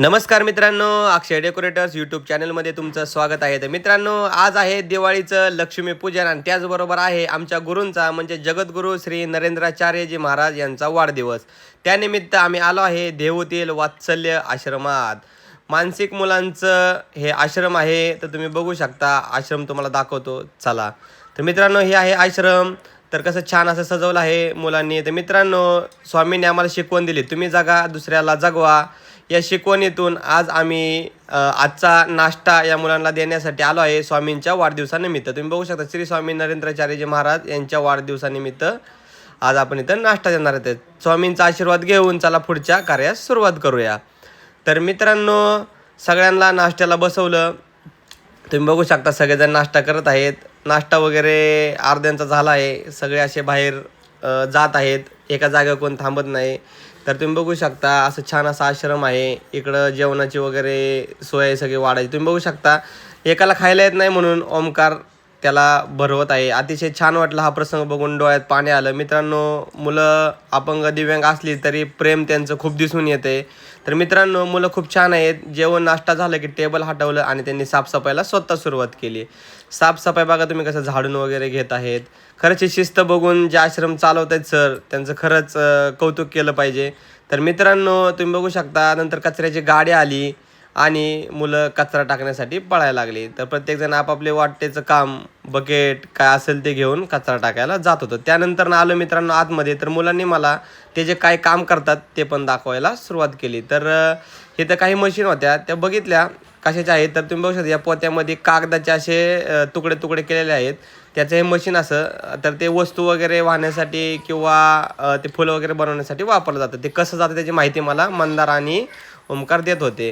नमस्कार मित्रांनो अक्षय decorators YouTube चॅनलमध्ये तुमचं स्वागत आहे. तर मित्रांनो आज आहे दिवाळीचं लक्ष्मीपूजन आणि त्याचबरोबर आहे आमच्या गुरूंचा म्हणजे जगद्गुरू श्री नरेंद्राचार्यजी महाराज यांचा वाढदिवस. त्यानिमित्त आम्ही आलो आहे देहूतील वात्सल्य आश्रमात. मानसिक मुलांचं हे आश्रम आहे तर तुम्ही बघू शकता. आश्रम तुम्हाला दाखवतो. चला. तर मित्रांनो हे आहे आश्रम. तर कसं छान असं सजवलं आहे मुलांनी. तर मित्रांनो स्वामींनी आम्हाला शिकवण दिली. तुम्ही जगा दुसऱ्याला जगवा. या शिकवणीतून आज आम्ही आजचा नाश्ता या मुलांना देण्यासाठी आलो आहे स्वामींच्या वाढदिवसानिमित्त. तुम्ही बघू शकता श्री स्वामी नरेंद्राचार्यजी महाराज यांच्या वाढदिवसानिमित्त आज आपण इथं नाश्ता देणार आहेत. स्वामींचा आशीर्वाद घेऊन चला पुढच्या कार्यास सुरुवात करूया. तर मित्रांनो सगळ्यांना नाश्त्याला बसवलं. तुम्ही बघू शकता सगळेजण नाश्ता करत आहेत. नाश्ता वगैरे अर्ध्यांचा झाला आहे. सगळे असे बाहेर जात आहेत. एका जागेवर कोण थांबत नाही. तर तुम्ही बघू शकता असं छान असा आश्रम आहे. इकडं जेवणाची वगैरे सोय आहे सगळी वाढायची. तुम्ही बघू शकता एकाला खायला येत नाही म्हणून ओमकार त्याला भरवत आहे. अतिशय छान वाटलं हा प्रसंग बघून डोळ्यात पाणी आलं. मित्रांनो मुलं अपंग दिव्यांग असली तरी प्रेम त्यांचं खूप दिसून येते. तर मित्रांनो मुलं खूप छान आहेत. जेवण नाश्ता झालं की टेबल हटवलं आणि त्यांनी साफसफाईला स्वतः सुरुवात केली. साफसफाई बघा तुम्ही कसं झाडून वगैरे घेत आहेत. खरंच ही शिस्त बघून जे आश्रम चालवत आहेत सर त्यांचं खरंच कौतुक केलं पाहिजे. तर मित्रांनो तुम्ही बघू शकता नंतर कचऱ्याची गाडी आली. आणि मुलं कचरा टाकण्यासाठी पळायला लागली. तर प्रत्येकजण आपापले वाटेचं काम बकेट काय असेल ते घेऊन कचरा टाकायला जात होतं. त्यानंतर ना आलो मित्रांनो आतमध्ये. तर मुलांनी मला ते जे काय काम करतात ते पण दाखवायला सुरुवात केली. तर हे तर काही मशीन होत्या. त्या बघितल्या. कशाच्या आहेत? तर तुम्ही बघू शकता या पोत्यामध्ये कागदाचे असे तुकडे तुकडे केलेले आहेत. त्याचं हे मशीन असं तर ते वस्तू वगैरे वाहण्यासाठी किंवा ते फुलं वगैरे बनवण्यासाठी वापरलं जातं. ते कसं जातं त्याची माहिती मला मंदार आणि ओमकार देत होते.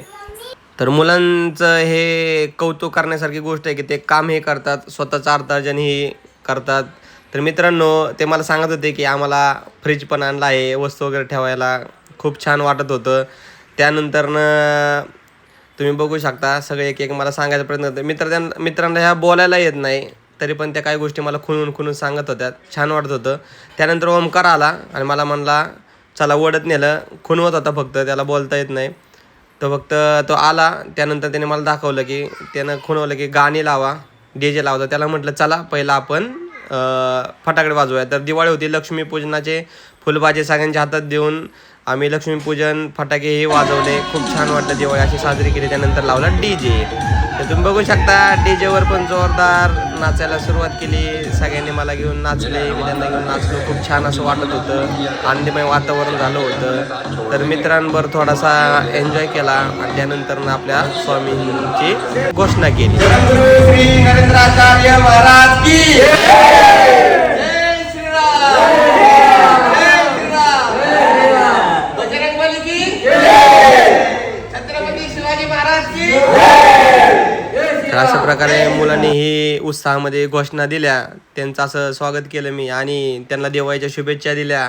तर मुलांचं हे कौतुक करण्यासारखी गोष्ट आहे की ते काम हे करतात स्वतःचं अर्थार्जन हे करतात. तर मित्रांनो ते मला सांगत होते की आम्हाला फ्रीज पण आणला आहे वस्तू वगैरे ठेवायला. खूप छान वाटत होतं. त्यानंतरनं तुम्ही बघू शकता सगळे एक एक मला सांगायचा प्रयत्न करते मित्र त्यां- मित्रांना ह्या बोलायला येत नाही तरी पण त्या काही गोष्टी मला खुणून खुणून सांगत होत्या छान वाटत होतं. त्यानंतर ओमकार आला आणि मला म्हणला चला ओढत नेलं. खुणवत होता फक्त त्याला बोलता येत नाही. तो फक्त तो आला त्यानंतर त्याने मला दाखवलं की त्यानं खुणवलं की गाणी लावा डी जे लावता. त्याला म्हटलं चला पहिला आपण फटाकडे वाजवूया. तर दिवाळी होती लक्ष्मीपूजनाचे फुलबाजे सगळ्यांच्या हातात देऊन आम्ही लक्ष्मीपूजन फटाके हे वाजवले. खूप छान वाटलं दिवाळी अशी साजरी केली. त्यानंतर लावला डी जे तुम्ही बघू शकता डी जेवर पण जोरदार नाचायला सुरुवात केली. सगळ्यांनी मला घेऊन नाचले मी त्यांना घेऊन नाचलो. खूप छान असं वाटत होतं. आनंदमय वातावरण झालं होतं. तर मित्रांवर थोडासा एन्जॉय केला आणि त्यानंतर आपल्या स्वामींची घोषणा केली. श्री नरेंद्राचार्य महाराज की छत्रपती शिवाजी महाराज की तर अशा प्रकारे मुलांनी ही उत्साहामध्ये घोषणा दिल्या. त्यांचं असं स्वागत केलं मी आणि त्यांना दिवाळीच्या शुभेच्छा दिल्या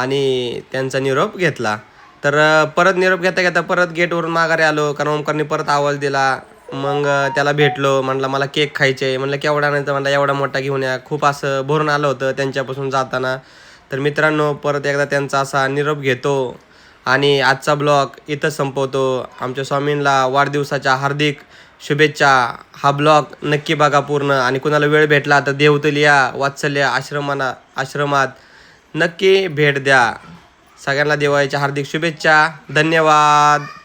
आणि त्यांचा निरोप घेतला. तर परत निरोप घेता घेता परत गेटवरून माघारी आलो. कारण ओमकारने परत आवाज दिला. मग त्याला भेटलो. म्हणलं मला केक खायचे म्हणलं केवढा नाही तर म्हणलं एवढा मोठा घेऊन या. खूप असं भरून आलं होतं त्यांच्यापासून जाताना. तर मित्रांनो परत एकदा त्यांचा असा निरोप घेतो. आणि आजचा ब्लॉग इथं संपवतो. आमच्या स्वामींना वाढदिवसाच्या हार्दिक शुभेच्छा. हा ब्लॉग नक्की बघा पूर्ण. आणि कुणाला वेळ भेटला तर देवतलिया वात्सल्य आश्रमाना आश्रमात नक्की भेट द्या. सगळ्यांना दिवाळीच्या हार्दिक शुभेच्छा. धन्यवाद.